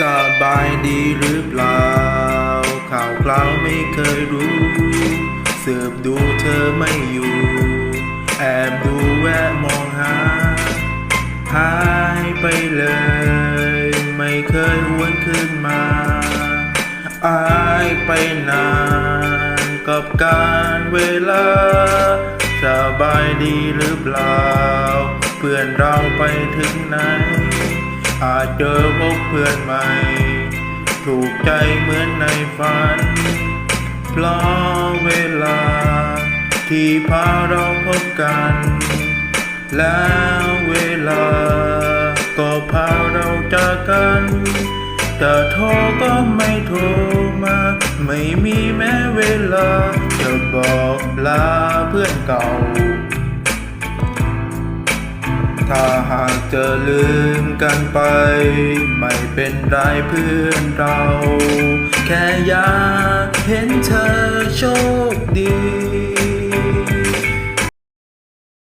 สบายดีหรือเปล่า ข่าวคราวไม่เคยรู้สืบดูเธอไม่อยู่ แอบดูแวะมองหา หายไปเลย ไม่เคยหวนขึ้นมา อายไปนานกับการเวลา สบายดีหรือเปล่า เพื่อนเราไปถึงไหน อาจเจอพบเพื่อนใหม่ ถูกใจเหมือนในฝัน เพราะเวลา ที่พาเราพบกัน แล้วเวลา ก็พาเราจากกันจะโทรก็ไม่โทรมา ไม่มีแม้เวลา จะบอกลาเพื่อนเก่า ถ้าหากจะลืมกันไป ไม่เป็นไรเพื่อนเรา แค่อยากเห็นเธอโชคดี